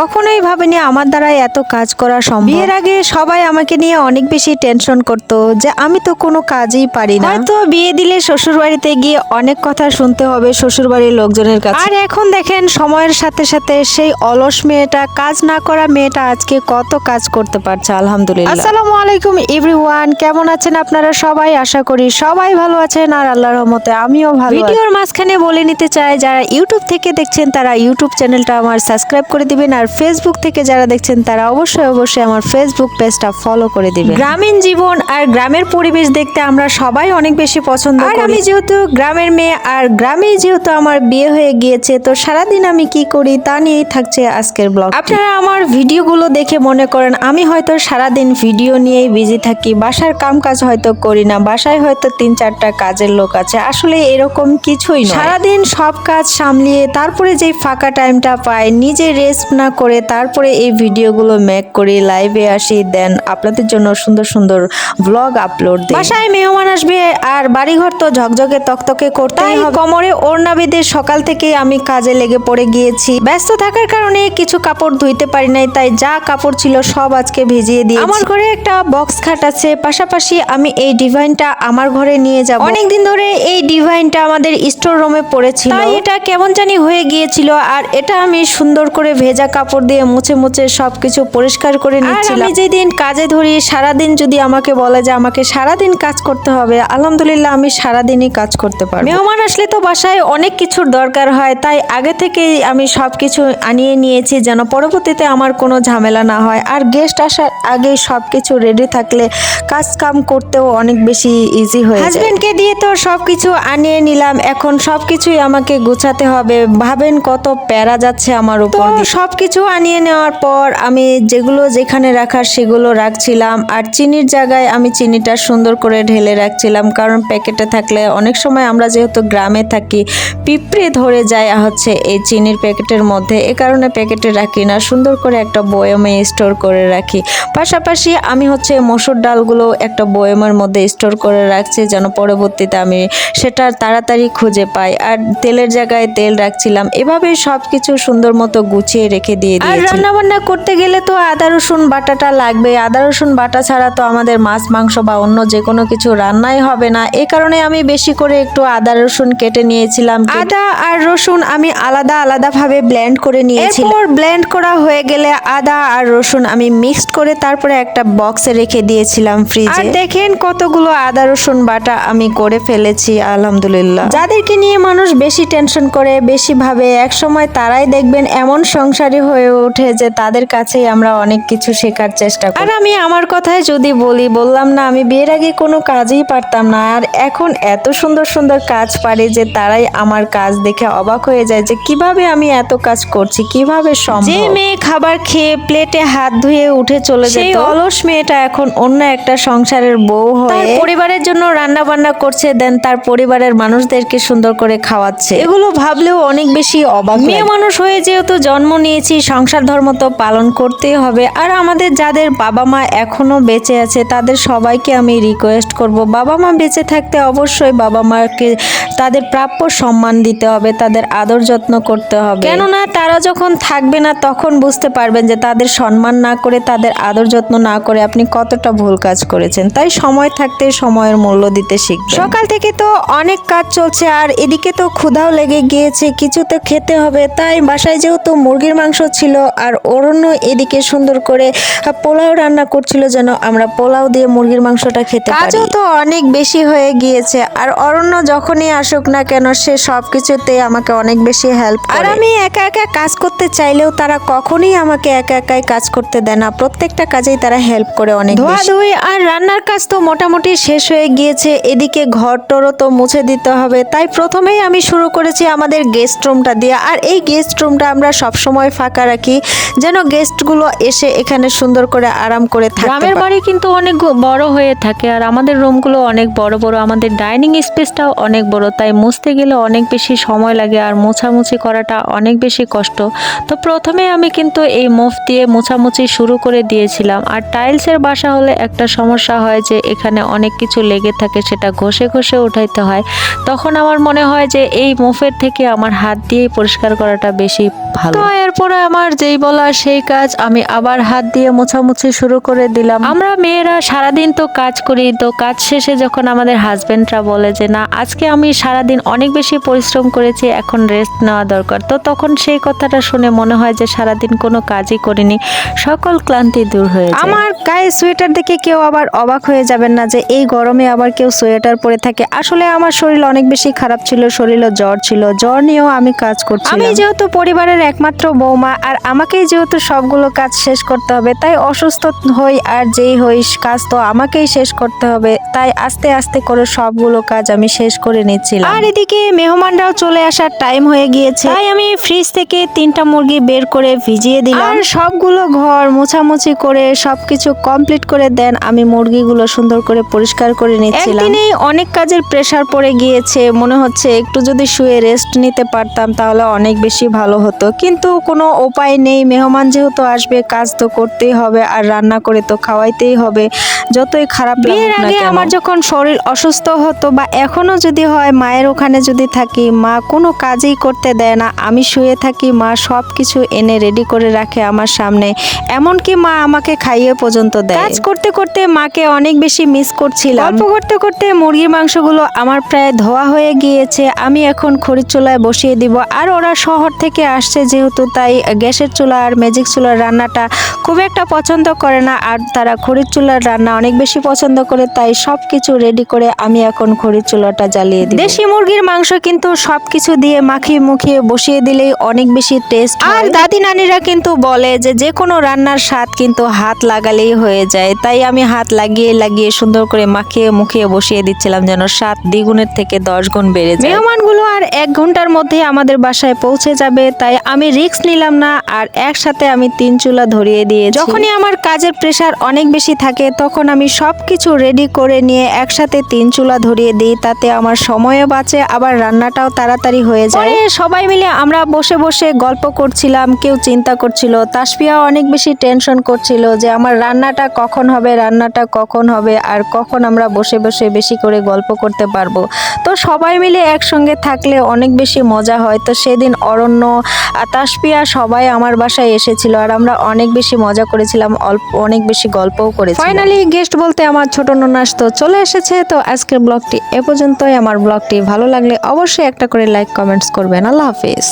কখনোই ভাবিনি আমার দ্বারা এত কাজ করা সম্ভব। বিয়ের আগে সবাই আমাকে নিয়ে অনেক বেশি টেনশন করত যে আমি তো কোনো কাজই পারি না। হয়তো বিয়ে দিলে শ্বশুর বাড়িতে গিয়ে অনেক কথা শুনতে হবে শ্বশুর বাড়ির লোকজনের কাছে। আর এখন দেখেন সময়ের সাথে সাথে সেই অলস মেয়েটা কাজ না করা মেয়েটা আজকে কত কাজ করতে পারছে আলহামদুলিল্লাহ। আসসালামু আলাইকুম এভরিওয়ান কেমন আছেন আপনারা সবাই? আশা করি সবাই ভালো আছেন আর আল্লাহর রহমতে আমিও ভালো ভিডিওর মাঝখানে বলে নিতে চাই যারা ইউটিউব থেকে দেখছেন তারা ইউটিউব চ্যানেলটা আমার সাবস্ক্রাইব করে দিবেন আর ফেসবুক থেকে যারা দেখছেন তারা অবশ্যই অবশ্যই আমার ফেসবুক পেজটা ফলো করে দিবেন। গ্রামীণ জীবন আর গ্রামের পরিবেশ দেখতে আমরা সবাই অনেক বেশি পছন্দ করি। আমি যেহেতু গ্রামের মেয়ে আর গ্রামেই যেহেতু আমার বিয়ে হয়ে গিয়েছে তো সারাদিন আমি কি করি তা নিয়েই থাকছে আজকের ব্লগ আপনারা আমার ভিডিওগুলো দেখে মনে করেন আমি হয়তো সারাদিন ভিডিও নিয়েই বিজি থাকি বাসার কাম কাজ হয়তো করি না বাসায় হয়তো তিন চারটা কাজের লোক আছে আসলে এরকম কিছুই সারাদিন সব কাজ সামলিয়ে তারপরে যে ফাঁকা টাইমটা পাই নিজে রেস্ট না করে তারপরে এই ভিডিওগুলো মেক করি লাইভে আসি। দেন আপনাদের জন্য সুন্দর সুন্দর ব্লগ আপলোড দিই। বাসায় মেহমান আসবে আর বাড়িঘর তো ঝকঝকে তকতকে করতে কোমরে ওড়না বেঁধে সকাল থেকে আমি কাজে লেগে পড়ে গিয়েছি। ব্যস্ত থাকার কারণে কিছু কাপড় ধুইতে পারি নাই তাই যা কাপড় ছিল সব আজকে ভিজিয়ে দিয়ে আমার ঘরে একটা বক্স খাট আছে পাশাপাশি আমি এই ডিভাইনটা আমার ঘরে নিয়ে যাব। অনেকদিন ধরে এই ডিভাইনটা আমাদের স্টোর রুমে পড়েছিল। তাই এটা কেমন জানি হয়ে গিয়েছিল আর এটা আমি সুন্দর করে ভেজা কাপড় দিয়ে মুছে মুছে সবকিছু পরিষ্কার করে নিচ্ছিলাম আমি যেদিন কাজে ধরি সারাদিন যদি আমাকে বলে যে আমাকে সারাদিন কাজ করতে হবে আলহামদুলিল্লাহ আমি সারাদিনই কাজ করতে পারব। মেহমান আসলে তো বাসায় অনেক কিছুর দরকার হয় তাই আগে থেকেই আমি সবকিছু আনিয়ে নিয়েছি যেন পরবর্তীতে আমার কোনো ঝামেলা না হয়। আর গেস্ট আসার আগে সব কিছু রেডি থাকলে কাজ কাম করতেও অনেক বেশি ইজি হয়ে যায়। হাজবেন্ডকে দিয়ে তো সব কিছু আনিয়ে নিলাম এখন সবকিছুই আমাকে গুছাতে হবে। ভাবেন কত প্যারা যাচ্ছে আমার উপর সবকিছু আনিয়ে নেওয়ার পর আমি যেগুলো যেখানে রাখার সেগুলো রাখছিলাম, আর চিনির জায়গায় আমি চিনিটা সুন্দর করে ঢেলে রাখছিলাম, কারণ প্যাকেটে থাকলে অনেক সময় আমরা যেহেতু গ্রামে থাকি, পিঁপড়ে ধরে যায় হচ্ছে এই চিনির প্যাকেটের মধ্যে। এ কারণে প্যাকেটে রাখি না, সুন্দর করে একটা বয়মে স্টোর করে রাখি। পাশাপাশি আমি হচ্ছে মসুর ডালগুলো একটা বয়মের মধ্যে স্টোর করে রাখছি, যেন পরবর্তীতে আমি সেটা তাড়াতাড়ি খুঁজে পাই। আর তেলের জায়গায় তেল রাখছিলাম এভাবে সব কিছু সুন্দর মতো গুছিয়ে রেখে দিয়ে দিয়েছি আর রান্না বান্না করতে গেলে তো আদা রসুন বাটাটা লাগবে। আদা রসুন বাটা ছাড়া তো আমাদের মাছ মাংস বা অন্য যে কোনো কিছু রান্নাই হবে না। এই কারণে আমি বেশি করে একটু আদা রসুন কেটে নিয়েছিলাম। আদা আর রসুন আমি আলাদা আলাদা ভাবে ব্লেন্ড করে নিয়েছি এরপর ব্লেন্ড করা হয়ে গেলে আদা আর রসুন আমি মিক্সড করে তারপরে একটা বক্সে রেখে দিয়েছিলাম ফ্রিজে আর দেখেন কতগুলো আদা রসুন বাটা আমি করে ফেলেছি আলহামদুলিল্লাহ। যাদেরকে নিয়ে মানুষ বেশি টেনশন করে বেশি ভাবে এক সময় তারাই দেখবেন এমন সংসারী হয়ে ওঠে যে তাদের কাছেই আমরা অনেক কিছু শেখার চেষ্টা করি। আর আমি আমার কথায় যদি বলি বললাম না আমি বিয়ের আগে কোনো কাজই পারতাম না। আর এখন এত সুন্দর সুন্দর কাজ পারে যে তারাই আমার কাজ দেখে অবাক হয়ে যায় যে কীভাবে আমি এত কাজ করছি কীভাবে সম্ভব? যে মেয়ে খাবার খেয়ে প্লেটে হাত ধুয়ে উঠে চলে যেত সেই অলস মেয়েটা এখন অন্য একটা সংসারের বউ হয়ে পরিবারের জন্য রান্না বান্না করছে দেন তার পরিবারের মানুষদেরকে সুন্দর করে খাওয়াচ্ছে। এগুলো ভাবলেও অনেক বেশি অবাক মেয়ে মানুষ হয়ে যেহেতু জন্ম নিয়েছি সংসার ধর্ম তো পালন করতেই হবে। আর আমাদের যাদের বাবা মা এখনও বেঁচে আছে, তাদের সবাইকে আমি রিকোয়েস্ট করব। বাবা মা বেঁচে থাকতে অবশ্যই বাবা মাকে তাদের প্রাপ্য সম্মান দিতে হবে, তাদের আদর যত্ন করতে হবে। কেননা তারা যখন থাকবে না, তখন বুঝতে পারবেন যে তাদের সম্মান না করে, তাদের আদর যত্ন না করে আপনি কতটা ভুল কাজ করেছেন। তাই সময় থাকতে সময়ের মূল্য দিতে শিখবেন। সকাল থেকে তো অনেক কাজ চলছে, আর এদিকে তো ক্ষুধাও লেগে গিয়েছে, কিছু তো খেতে হবে। তাই বাসায় যেহেতু মুরগির মাংস ছিল আর অরণ্য এদিকে সুন্দর করে পোলাও রান্না করছিল যেন আমরা পোলাও দিয়ে মুরগির মাংসটা খেতে পারি। কাজও তো অনেক বেশি হয়ে গিয়েছে আর অরণ্য যখনই আসুক না কেন সে সব সবকিছুতে আমাকে অনেক বেশি হেল্প আর আমি একা একা কাজ করতে চাইলেও তারা কখনোই আমাকে একা একাই কাজ করতে দেয় না। প্রত্যেকটা কাজেই তারা হেল্প করে অনেক ধোয়া আর রান্নার কাজ তো মোটামুটি শেষ হয়ে গিয়েছে। এদিকে ঘর টরও তো মুছে দিতে হবে। তাই প্রথমেই আমি শুরু করেছি আমাদের গেস্ট রুমটা দিয়ে। আর এই গেস্ট রুমটা আমরা সবসময় ফাঁকা রাখি যেন গেস্টগুলো এসে এখানে সুন্দর করে আরাম করে থাকে গ্রামের বাড়ি কিন্তু অনেক বড় হয়ে থাকে আর আমাদের রুমগুলো অনেক বড় বড় আমাদের ডাইনিং স্পেসটাও অনেক বড় তাই মুছতে গেলে অনেক বেশি সময় লাগে আর মোছামুছি করাটা অনেক বেশি কষ্ট। তো প্রথমে আমি কিন্তু এই মুভ দিয়ে মোছামুছি শুরু করে দিয়েছিলাম আর টাইলসের বাসা হলে একটা সমস্যা হয় যে এখানে অনেক কিছু লেগে থাকে সেটা ঘষে ঘষে উঠাইতে হয়। তখন আমার মনে হয় যে এই মুফের থেকে আমার হাত দিয়েই পরিষ্কার করাটা বেশি ভালো। তো এরপরে আমার যেই বলা সেই কাজ আমি আবার হাত দিয়ে মোছামুছি শুরু করে দিলাম। আমরা মেয়েরা সারাদিন তো কাজ করি তো কাজ শেষে যখন আমাদের হাজবেন্ডরা বলে যে না আজকে আমি সারাদিন অনেক বেশি পরিশ্রম করেছি এখন রেস্ট নেওয়া দরকার। তো তখন সেই কথাটা শুনে মনে হয় যে সারাদিন কোনো কাজই করিনি। সকল ক্লান্তি দূর হয়ে যায়। আমার গায়ে সোয়েটার দেখে কেউ আবার অবাক হয়ে যাবেন না যে এই গরমে আবার কেউ সোয়েটার পরে থাকে। আসলে আমার শরীর অনেক বেশি খারাপ ছিল শরীরও জ্বর ছিল। জ্বর নিয়েও আমি কাজ করছি আমি যেহেতু পরিবারের একমাত্র বৌমা আর আমাকেই যেহেতু সবগুলো কাজ শেষ করতে হবে তাই অসুস্থ হই আর যেই হই কাজ তো আমাকেই শেষ করতে হবে তাই আস্তে আস্তে করে সবগুলো কাজ আমি শেষ করে নিচ্ছিলাম। আর এদিকে মেহমানরাও চলে আসার টাইম হয়ে গিয়েছে। তাই আমি ফ্রিজ থেকে তিনটা মুরগি বের করে ভিজিয়ে দিলাম। আর সবগুলো ঘর মোছামুছি করে সবকিছু কমপ্লিট করে দেন আমি মুরগিগুলো সুন্দর করে পরিষ্কার করে নিচ্ছিলাম। একদিনেই অনেক কাজের প্রেসার পড়ে গিয়েছে মনে হচ্ছে একটু যদি শুয়ে রেস্ট নিতে পারতাম তাহলে অনেক বেশি ভালো হতো কিন্তু কোনো উপায় নেই মেহমান যেহেতু আসবে কাজ তো করতেই হবে আর রান্না করে তো খাওয়াইতেই হবে। যতই খারাপ বিয়ের আগে আমার যখন শরীর অসুস্থ হতো বা এখনও যদি হয় মায়ের ওখানে যদি থাকি মা কোনো কাজই করতে দেয় না। আমি শুয়ে থাকি মা সব কিছু এনে রেডি করে রাখে আমার সামনে। এমনকি মা আমাকে খাইয়ে পর্যন্ত দেয়। কাজ করতে করতে মাকে অনেক বেশি মিস করছিলাম। গল্প করতে করতে মুরগির মাংসগুলো আমার প্রায় ধোয়া হয়ে গিয়েছে। আমি এখন খড়ির চুলায় বসিয়ে দিব। আর ওরা শহর থেকে আসছে যেহেতু তাই গ্যাসের চুলা আর ম্যাজিক চুলার রান্নাটা খুব একটা পছন্দ করে না আর তারা খড়ির চুলার রান্না অনেক বেশি পছন্দ করে তাই সব কিছু রেডি করে আমি এখন খড়ির চুলাটা জ্বালিয়ে দিই দেশি মুরগির মাংস কিন্তু সব কিছু দিয়ে মাখিয়ে মুখিয়ে বসিয়ে দিলেই অনেক বেশি টেস্ট আর দাদি নানিরা কিন্তু বলে যে যে কোনো রান্নার স্বাদ কিন্তু হাত লাগালেই হয়ে যায় তাই আমি হাত লাগিয়ে লাগিয়ে সুন্দর করে মাখিয়ে মুখিয়ে বসিয়ে দিচ্ছিলাম যেন স্বাদ দ্বিগুণের থেকে দশ গুণ বেড়ে যায়। মেহমানগুলো আর এক ঘণ্টার মধ্যে আমাদের বাসায় পৌঁছে যাবে তাই আমি রিস্ক নিলাম না, আর একসাথে আমি তিন চুলা ধরিয়ে দিয়ে যখনই আমার কাজের প্রেশার অনেক বেশি থাকে, তখন আমি সব কিছু রেডি করে নিয়ে একসাথে তিন চুলা ধরিয়ে দিই, তাতে আমার সময়ও বাঁচে, আবার রান্নাটাও তাড়াতাড়ি হয়ে যায়। সবাই মিলে আমরা বসে বসে গল্প করছিলাম, কেউ চিন্তা করছিল তাসপিয়া অনেক বেশি টেনশন করছিল যে আমার রান্নাটা কখন হবে, রান্নাটা কখন হবে, আর কখন আমরা বসে বসে বেশি করে গল্প করতে পারব। তো সবাই মিলে একসঙ্গে থাকলে অনেক বেশি মজা হয়। তো সেদিন অরণ্য তাসপিয়া সবাই আমার বাসায় এসেছিল আর আমরা অনেক বেশি মজা করেছিলাম, অল্প, অনেক বেশি গল্পও করেছি ফাইনালি গেস্ট বলতে আমার ছোট ননাস তো চলে এসেছে। তো আজকের ব্লগটি এ পর্যন্তই। আমার ব্লগটি ভালো লাগলে অবশ্যই একটা করে লাইক কমেন্টস করবেন। আল্লাহ হাফিজ।